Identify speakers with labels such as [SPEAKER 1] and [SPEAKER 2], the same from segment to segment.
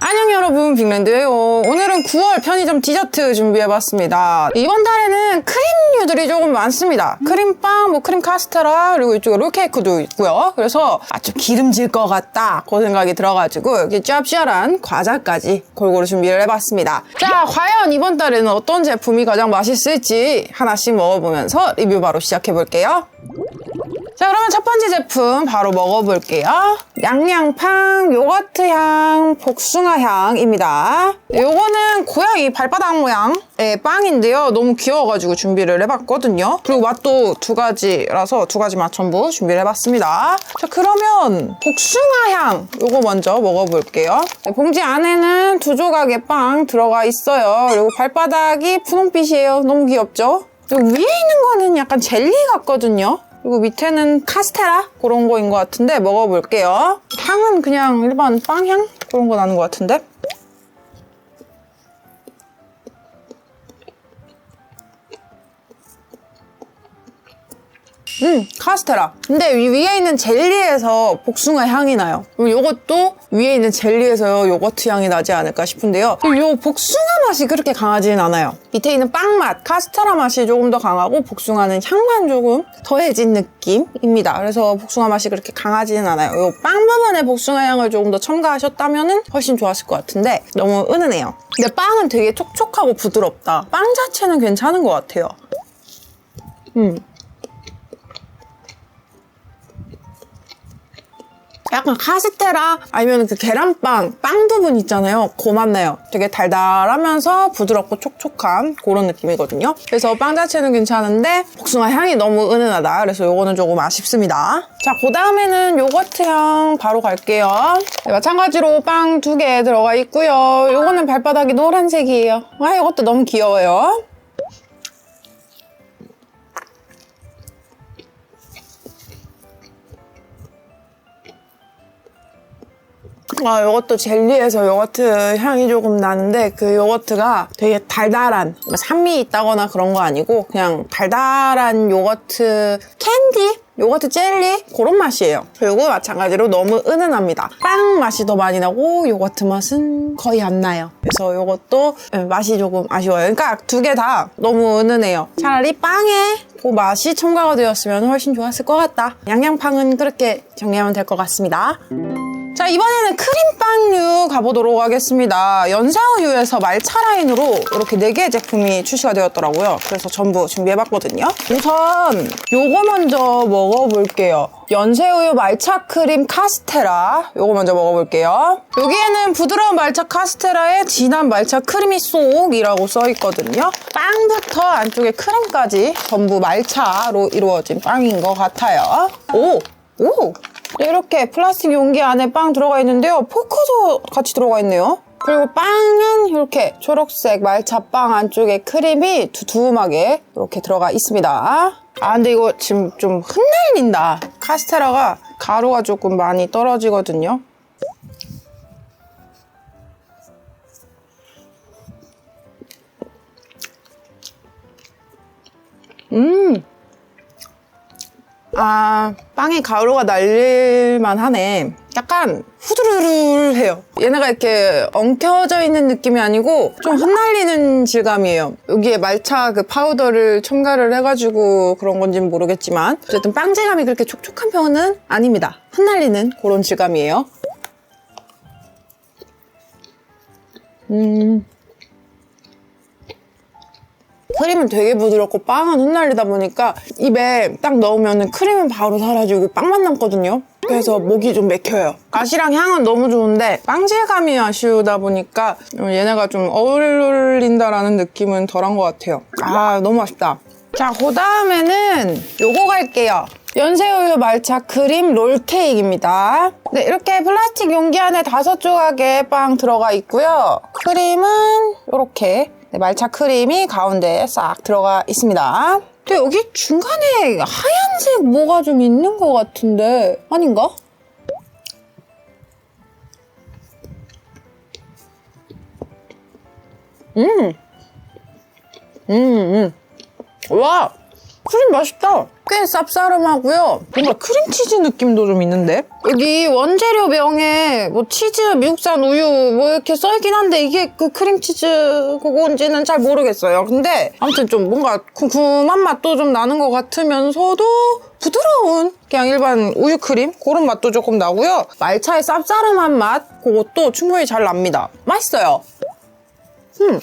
[SPEAKER 1] 안녕 여러분. 빅랜드예요. 오늘은 9월 편의점 디저트 준비해봤습니다. 이번 달에는 크림류들이 조금 많습니다. 크림빵, 뭐 크림 카스테라 그리고 이쪽에 롤케이크도 있고요. 그래서 아좀 기름질 것 같다. 그 생각이 들어가지고 여기 짭짤한 과자까지 골고루 준비를 해봤습니다. 자 과연 이번 달에는 어떤 제품이 가장 맛있을지 하나씩 먹어보면서 리뷰 바로 시작해볼게요 자 그러면 첫 번째 제품 바로 먹어볼게요. 양양팡 요거트 향 복숭아 향입니다. 요거는 고양이 발바닥 모양의 빵인데요. 너무 귀여워가지고 준비를 해봤거든요. 그리고 맛도 두 가지라서 두 가지 맛 전부 준비를 해봤습니다. 자 그러면 복숭아 향 요거 먼저 먹어볼게요. 네, 봉지 안에는 두 조각의 빵 들어가 있어요. 그리고 발바닥이 분홍빛이에요. 너무 귀엽죠? 위에 있는 거는 약간 젤리 같거든요. 그리고 밑에는 카스테라 그런 거인 것 같은데 먹어볼게요. 향은 그냥 일반 빵향 그런 거 나는 것 같은데. 음, 카스테라. 근데 위- 위에 있는 젤리에서 복숭아 향이 나요. 이것도 위에 있는 젤리에서 요거트 향이 나지 않을까 싶은데요. 이 복숭아 맛이 그렇게 강하지는 않아요. 밑에 있는 빵 맛, 카스테라 맛이 조금 더 강하고 복숭아는 향만 조금 더해진 느낌입니다. 그래서 복숭아 맛이 그렇게 강하지는 않아요. 이 빵 부분에 복숭아 향을 조금 더 첨가하셨다면 훨씬 좋았을 것 같은데 너무 은은해요. 근데 빵은 되게 촉촉하고 부드럽다. 빵 자체는 괜찮은 것 같아요. 음. 약간 카스테라 아니면 그 계란빵 빵 부분 있잖아요. 그 맛나요. 되게 달달하면서 부드럽고 촉촉한 그런 느낌이거든요. 그래서 빵 자체는 괜찮은데 복숭아 향이 너무 은은하다. 그래서 요거는 조금 아쉽습니다. 자, 그 다음에는 요거트 향 바로 갈게요. 네, 마찬가지로 빵 두 개 들어가 있고요. 요거는 발바닥이 노란색이에요. 아, 이것도 너무 귀여워요. 아, 요것도 젤리에서 요거트 향이 조금 나는데 그 요거트가 되게 달달한 뭐 산미 있다거나 그런 거 아니고 그냥 달달한 요거트 캔디? 요거트 젤리? 그런 맛이에요. 그리고 마찬가지로 너무 은은합니다. 빵 맛이 더 많이 나고 요거트 맛은 거의 안 나요. 그래서 요것도 예, 맛이 조금 아쉬워요. 그러니까 두 개 다 너무 은은해요. 차라리 빵에 그 맛이 첨가가 되었으면 훨씬 좋았을 것 같다. 양양빵은 그렇게 정리하면 될 것 같습니다. 자 이번에는 크림빵류 가보도록 하겠습니다. 연사우유에서 말차 라인으로 이렇게 4개 제품이 출시가 되었더라고요. 그래서 전부 준비해봤거든요. 우선 요거 먼저 먹어볼게요. 연새우유 말차 크림 카스테라 요거 먼저 먹어볼게요. 여기에는 부드러운 말차 카스테라에 진한 말차 크리미 속이라고 써있거든요. 빵부터 안쪽에 크림까지 전부 말차로 이루어진 빵인 것 같아요. 오! 오! 이렇게 플라스틱 용기 안에 빵 들어가 있는데요. 포크도 같이 들어가 있네요. 그리고 빵은 이렇게 초록색 말차빵 안쪽에 크림이 두툼하게 이렇게 들어가 있습니다. 아 근데 이거 지금 좀 흩날린다. 카스테라가 가루가 조금 많이 떨어지거든요. 아, 빵에 가루가 날릴만 하네. 약간 후두루루해요. 얘네가 이렇게 엉켜져 있는 느낌이 아니고 좀 흩날리는 질감이에요. 여기에 말차 그 파우더를 첨가를 해가지고 그런 건지는 모르겠지만 어쨌든 빵 질감이 그렇게 촉촉한 편은 아닙니다. 흩날리는 그런 질감이에요. 음. 크림은 되게 부드럽고 빵은 흩날리다 보니까 입에 딱 넣으면 크림은 바로 사라지고 빵만 남거든요. 그래서 목이 좀 맥혀요. 맛이랑 향은 너무 좋은데 빵질감이 아쉬우다 보니까 얘네가 좀 어울린다라는 느낌은 덜한 것 같아요. 아 너무 맛있다. 자, 그 다음에는 요거 갈게요. 연새우유 말차 크림 롤케이크입니다. 네, 이렇게 플라스틱 용기 안에 다섯 조각의 빵 들어가 있고요. 크림은 이렇게 네, 말차 크림이 가운데에 싹 들어가 있습니다. 근데 여기 중간에 하얀색 뭐가 좀 있는 것 같은데 아닌가? 음, 음, 음. 와, 크림 맛있다. 꽤꽤 쌉싸름하고요. 뭔가 크림치즈 느낌도 좀 있는데? 여기 원재료 명에 뭐 치즈, 미국산 우유 뭐 이렇게 써있긴 한데 이게 그 크림치즈 그건지는 잘 모르겠어요. 근데 아무튼 좀 뭔가 궁금한 맛도 좀 나는 것 같으면서도 부드러운 그냥 일반 우유 크림 그런 맛도 조금 나고요. 말차의 쌉싸름한 맛 그것도 충분히 잘 납니다. 맛있어요. 음.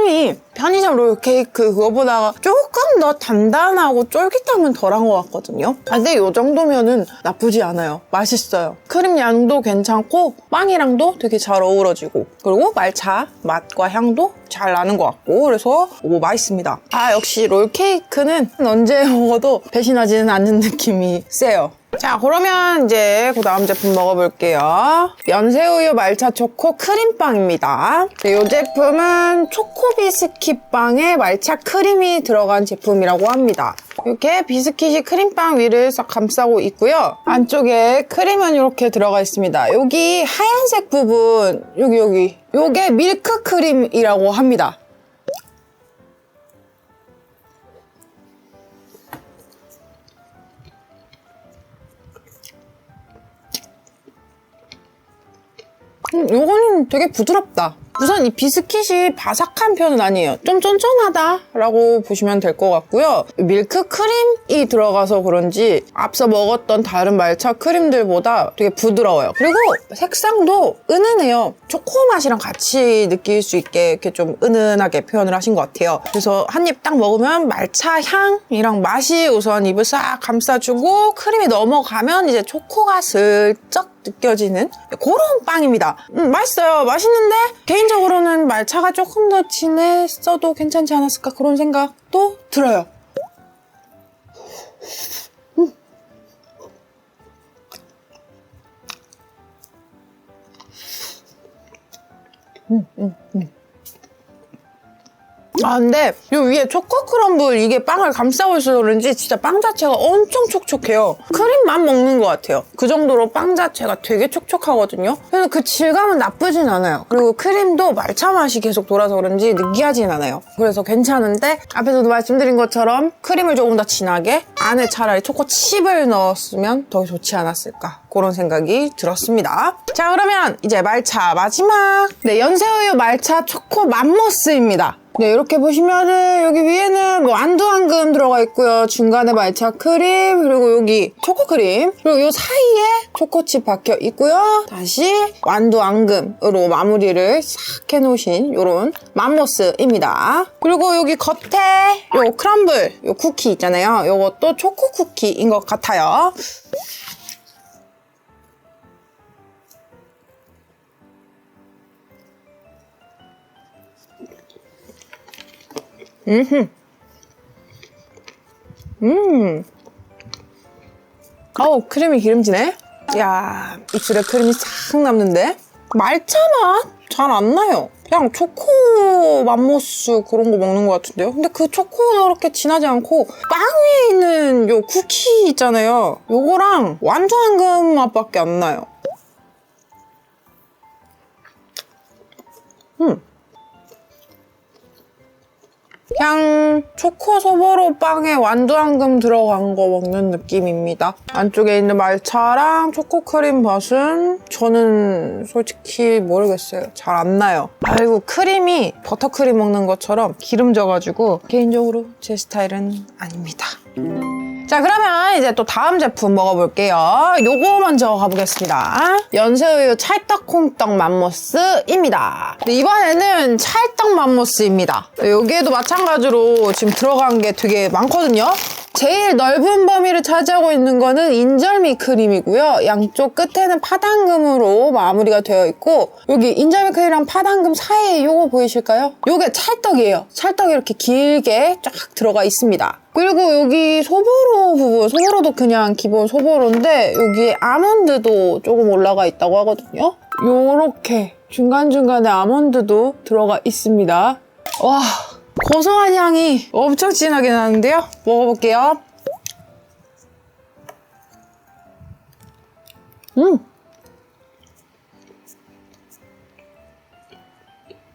[SPEAKER 1] 빵이 편의점 롤케이크 그거보다 조금 더 단단하고 쫄깃함은 덜한 것 같거든요. 아, 근데 이 정도면은 나쁘지 않아요. 맛있어요. 크림 양도 괜찮고 빵이랑도 되게 잘 어우러지고 그리고 말차 맛과 향도 잘 나는 것 같고 그래서 오 맛있습니다. 아 역시 롤케이크는 언제 먹어도 배신하지는 않는 느낌이 세요. 자 그러면 이제 그 다음 제품 먹어볼게요. 연새우유 말차 초코 크림빵입니다. 이 제품은 초코 비스킷 빵에 말차 크림이 들어간 제품이라고 합니다. 이렇게 비스킷이 크림빵 위를 싹 감싸고 있고요. 안쪽에 크림은 이렇게 들어가 있습니다. 여기 하얀색 부분 여기 여기. 요게 밀크 크림이라고 합니다 음, 요거는 되게 부드럽다. 우선 이 비스킷이 바삭한 편은 아니에요. 좀 쫀쫀하다라고 보시면 될 것 같고요. 밀크 크림이 들어가서 그런지 앞서 먹었던 다른 말차 크림들보다 되게 부드러워요. 그리고 색상도 은은해요. 초코 맛이랑 같이 느낄 수 있게 이렇게 좀 은은하게 표현을 하신 것 같아요. 그래서 한 입 딱 먹으면 말차 향이랑 맛이 우선 입을 싹 감싸주고 크림이 넘어가면 이제 초코가 슬쩍 느껴지는 그런 빵입니다. 음, 맛있어요. 맛있는데 개인적으로는 말차가 조금 더 진했어도 괜찮지 않았을까 그런 생각도 들어요. 아 근데 요 위에 초코 크럼블 이게 빵을 감싸고 있어서 그런지 진짜 빵 자체가 엄청 촉촉해요. 크림만 먹는 것 같아요. 그 정도로 빵 자체가 되게 촉촉하거든요. 그래서 그 질감은 나쁘진 않아요. 그리고 크림도 말차 맛이 계속 돌아서 그런지 느끼하진 않아요. 그래서 괜찮은데 앞에서도 말씀드린 것처럼 크림을 조금 더 진하게 안에 차라리 초코 칩을 넣었으면 더 좋지 않았을까. 그런 생각이 들었습니다. 자 그러면 이제 말차 마지막. 네 연새우유 말차 초코 맘모스입니다 네, 이렇게 보시면은 여기 위에는 뭐 안두황금 들어가 있고요. 중간에 말차 크림, 그리고 여기 초코 크림, 그리고 요 사이에 초코칩 박혀 있고요. 다시 완두앙금으로 마무리를 싹 해놓으신 요런 맘모스입니다. 그리고 여기 겉에 요 크럼블, 요 쿠키 있잖아요. 요것도 초코 쿠키인 것 같아요. 음. 어우, 크림이 기름지네? 야 입술에 크림이 싹 남는데? 말차 맛 잘 안 나요. 그냥 초코 맘모스 그런 거 먹는 것 같은데요? 근데 그 초코가 그렇게 진하지 않고 빵 위에 있는 요 쿠키 있잖아요. 요거랑 완두황금 맛밖에 안 나요. 음. 그냥 초코 소보로 빵에 완두황금 들어간 거 먹는 느낌입니다. 안쪽에 있는 말차랑 초코 크림 맛은 저는 솔직히 모르겠어요. 잘 안 나요. 아이고 크림이 버터크림 먹는 것처럼 기름져가지고 개인적으로 제 스타일은 아닙니다. 자 그러면 이제 또 다음 제품 먹어볼게요. 요거 먼저 가보겠습니다. 연새우유 찰떡콩떡 맘모스입니다. 네, 이번에는 찰떡 맘모스입니다. 여기에도 마찬가지로 지금 들어간 게 되게 많거든요. 제일 넓은 범위를 차지하고 있는 거는 인절미 크림이고요. 양쪽 끝에는 파당금으로 마무리가 되어 있고 여기 인절미 크림이랑 파당금 사이에 요거 보이실까요? 요게 찰떡이에요. 찰떡이 이렇게 길게 쫙 들어가 있습니다. 그리고 여기 소보로 부분, 소보로도 그냥 기본 소보로인데 여기에 아몬드도 조금 올라가 있다고 하거든요. 요렇게 중간중간에 아몬드도 들어가 있습니다. 와, 고소한 향이 엄청 진하게 나는데요? 먹어볼게요. 음!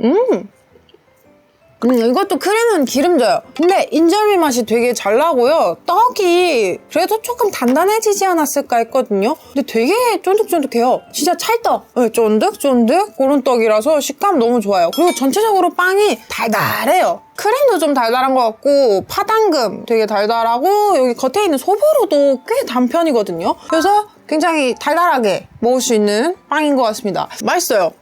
[SPEAKER 1] 음! 음, 이것도 크림은 기름져요. 근데 인절미 맛이 되게 잘 나고요. 떡이 그래도 조금 단단해지지 않았을까 했거든요. 근데 되게 쫀득쫀득해요. 진짜 찰떡. 네, 쫀득쫀득 그런 떡이라서 식감 너무 좋아요. 그리고 전체적으로 빵이 달달해요. 크림도 좀 달달한 것 같고 파당금 되게 달달하고 여기 겉에 있는 소보로도 꽤 단편이거든요. 그래서 굉장히 달달하게 먹을 수 있는 빵인 것 같습니다. 맛있어요.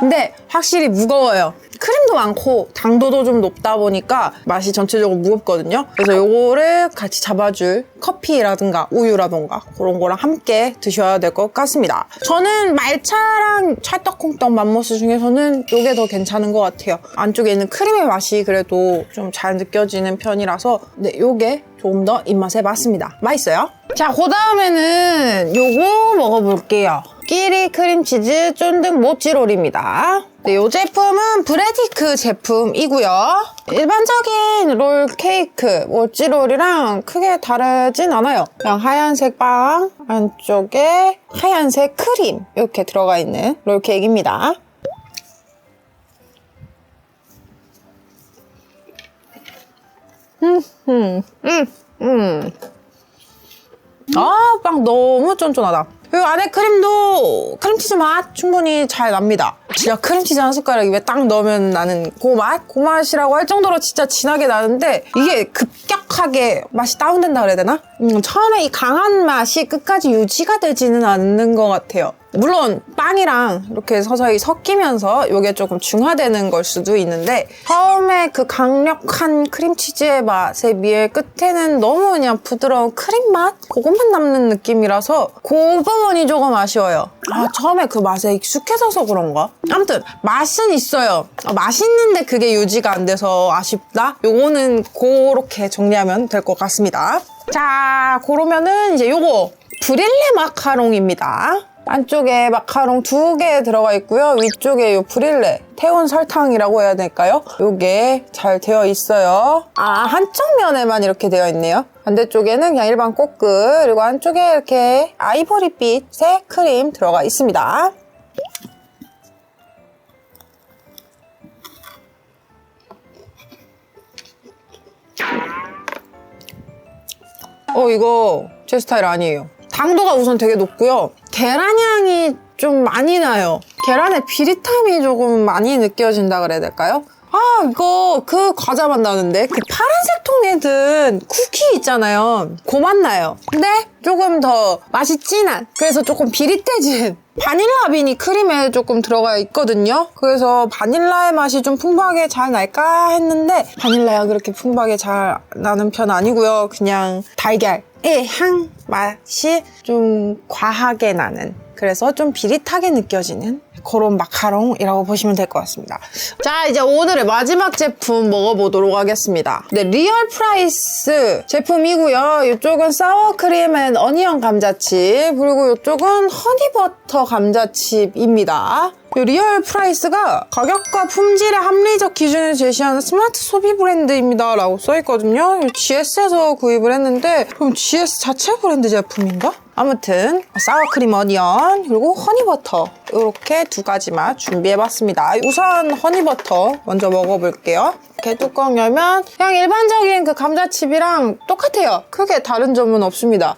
[SPEAKER 1] 근데 확실히 무거워요. 크림도 많고 당도도 좀 높다 보니까 맛이 전체적으로 무겁거든요. 그래서 요거를 같이 잡아줄 커피라든가 우유라든가 그런 거랑 함께 드셔야 될 것 같습니다. 저는 말차랑 찰떡콩떡 맘모스 중에서는 요게 더 괜찮은 것 같아요. 안쪽에 있는 크림의 맛이 그래도 좀 잘 느껴지는 편이라서 네, 요게 조금 더 입맛에 맞습니다. 맛있어요. 자, 그 다음에는 요거 먹어볼게요. 끼리 크림치즈 쫀득 모찌롤입니다. 네, 이 제품은 브레디크 제품이고요. 일반적인 롤 케이크 모찌롤이랑 크게 다르진 않아요. 그냥 하얀색 빵 안쪽에 하얀색 크림 이렇게 들어가 있는 롤 케이크입니다. 음, 음, 음, 음. 아, 빵 너무 쫀쫀하다. 그리고 안에 크림도 크림치즈 맛 충분히 잘 납니다. 진짜 크림치즈 한 숟가락 입에 딱 넣으면 나는 그 맛? 그 맛이라고 할 정도로 진짜 진하게 나는데 이게 급격하게 맛이 다운된다 그래야 되나? 음, 처음에 이 강한 맛이 끝까지 유지가 되지는 않는 것 같아요. 물론 빵이랑 이렇게 서서히 섞이면서 이게 조금 중화되는 걸 수도 있는데 처음에 그 강력한 크림치즈의 맛에 비해 끝에는 너무 그냥 부드러운 크림 맛? 그것만 남는 느낌이라서 그 부분이 조금 아쉬워요. 아 처음에 그 맛에 익숙해져서 그런가? 아무튼 맛은 있어요. 아, 맛있는데 그게 유지가 안 돼서 아쉽다? 요거는 그렇게 정리하면 될 것 같습니다. 자 그러면은 이제 요거 브릴레 마카롱입니다. 안쪽에 마카롱 두 개 들어가 있고요. 위쪽에 요 브릴레 태운 설탕이라고 해야 될까요? 요게 잘 되어 있어요. 아 한쪽 면에만 이렇게 되어 있네요. 반대쪽에는 그냥 일반 꼬끝 그리고 안쪽에 이렇게 아이보리빛의 크림 들어가 있습니다. 어 이거 제 스타일 아니에요. 당도가 우선 되게 높고요. 계란 향이 좀 많이 나요. 계란의 비릿함이 조금 많이 느껴진다 그래야 될까요? 아 이거 그 과자만 나는데 그 파란색 통에 든 쿠키 있잖아요. 고맛 나요. 근데 조금 더 맛이 진한 그래서 조금 비릿해진 바닐라 빈이 크림에 조금 들어가 있거든요. 그래서 바닐라의 맛이 좀 풍부하게 잘 날까 했는데 바닐라가 그렇게 풍부하게 잘 나는 편 아니고요. 그냥 달걀의 향 맛이 좀 과하게 나는 그래서 좀 비릿하게 느껴지는 그런 마카롱이라고 보시면 될 것 같습니다. 자, 이제 오늘의 마지막 제품 먹어보도록 하겠습니다. 네, 리얼 프라이스 제품이고요. 이쪽은 사워크림 앤 어니언 감자칩, 그리고 이쪽은 허니버터 감자칩입니다. 이 리얼 프라이스가 가격과 품질의 합리적 기준을 제시하는 스마트 소비 브랜드입니다. 라고 써있거든요. GS에서 구입을 했는데, 그럼 GS 자체 브랜드 제품인가? 아무튼 사워크림 어니언 그리고 허니버터 이렇게 두 가지 맛 준비해봤습니다. 우선 허니버터 먼저 먹어볼게요. 이렇게 뚜껑 열면 그냥 일반적인 그 감자칩이랑 똑같아요. 크게 다른 점은 없습니다.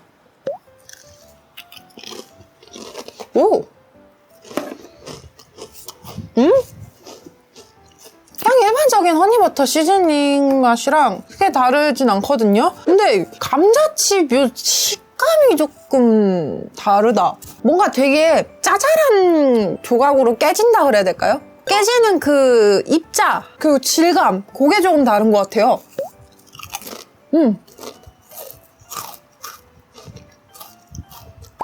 [SPEAKER 1] 오! 음? 그냥 일반적인 허니버터 시즈닝 맛이랑 크게 다르진 않거든요? 근데 감자칩 요 식감이 조금 다르다. 뭔가 되게 짜잘한 조각으로 깨진다 그래야 될까요? 깨지는 그 입자, 그 질감, 그게 조금 다른 것 같아요. 음.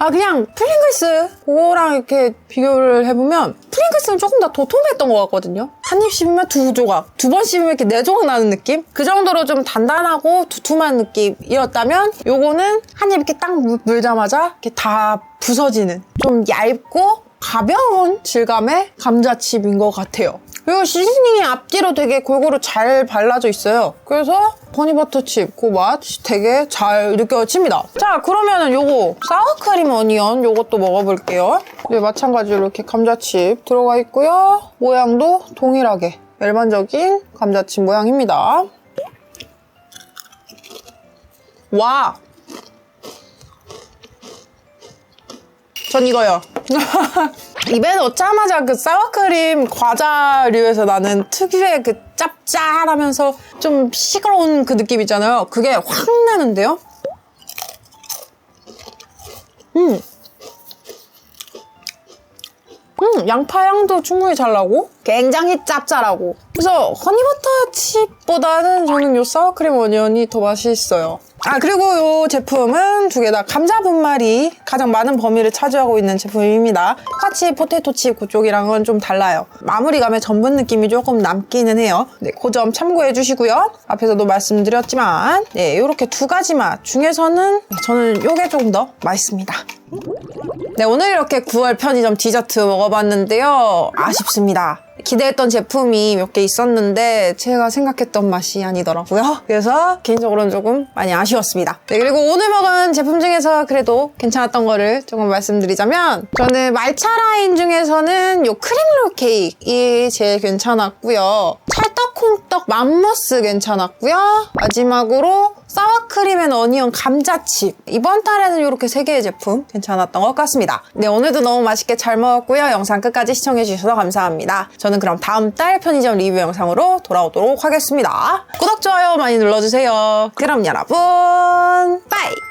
[SPEAKER 1] 아 그냥 프링글스 그거랑 이렇게 비교를 해보면 프링글스는 조금 더 도톰했던 것 같거든요. 한 입 씹으면 두 조각 두 번 씹으면 이렇게 네 조각 나는 느낌? 그 정도로 좀 단단하고 두툼한 느낌이었다면 요거는 한 입 이렇게 딱 물- 물자마자 이렇게 다 부서지는 좀 얇고 가벼운 질감의 감자칩인 것 같아요 그리고 시즈닝이 앞뒤로 되게 골고루 잘 발라져 있어요. 그래서 허니버터 칩 그 맛 되게 잘 느껴집니다. 자, 그러면은 요거 사워크림 어니언 요것도 먹어볼게요. 네, 마찬가지로 이렇게 감자칩 들어가 있고요. 모양도 동일하게 일반적인 감자칩 모양입니다. 와! 전 이거요. 입에 넣자마자 그 사워크림 과자류에서 나는 특유의 그 짭짤하면서 좀 시끄러운 그 느낌 있잖아요. 그게 확 나는데요? 음. 음, 양파 향도 충분히 잘 나고 굉장히 짭짤하고 그래서 허니버터 칩보다는 저는 요 사워크림 어니언이 더 맛있어요. 아 그리고 요 제품은 두 개 다 감자 분말이 가장 많은 범위를 차지하고 있는 제품입니다. 똑같이 포테토 칩 그쪽이랑은 좀 달라요. 마무리감의 전분 느낌이 조금 남기는 해요. 네, 그 점 참고해 주시고요. 앞에서도 말씀드렸지만 네, 이렇게 두 가지 맛 중에서는 저는 요게 조금 더 맛있습니다. 네, 오늘 이렇게 9월 편의점 디저트 먹어봤는데요. 아쉽습니다. 기대했던 제품이 몇 개 있었는데 제가 생각했던 맛이 아니더라고요. 그래서 개인적으로는 조금 많이 아쉬웠습니다. 네, 그리고 오늘 먹은 제품 중에서 그래도 괜찮았던 거를 조금 말씀드리자면 저는 말차 라인 중에서는 요 크림롤 케이크이 제일 괜찮았고요. 찰떡 콩떡 맘머스 괜찮았고요. 마지막으로 사와크림 앤 어니언 감자칩 이번 달에는 이렇게 세 개의 제품 괜찮았던 것 같습니다. 네 오늘도 너무 맛있게 잘 먹었고요. 영상 끝까지 시청해주셔서 감사합니다. 저는 그럼 다음 달 편의점 리뷰 영상으로 돌아오도록 하겠습니다. 구독, 좋아요 많이 눌러주세요. 그럼 여러분 빠이!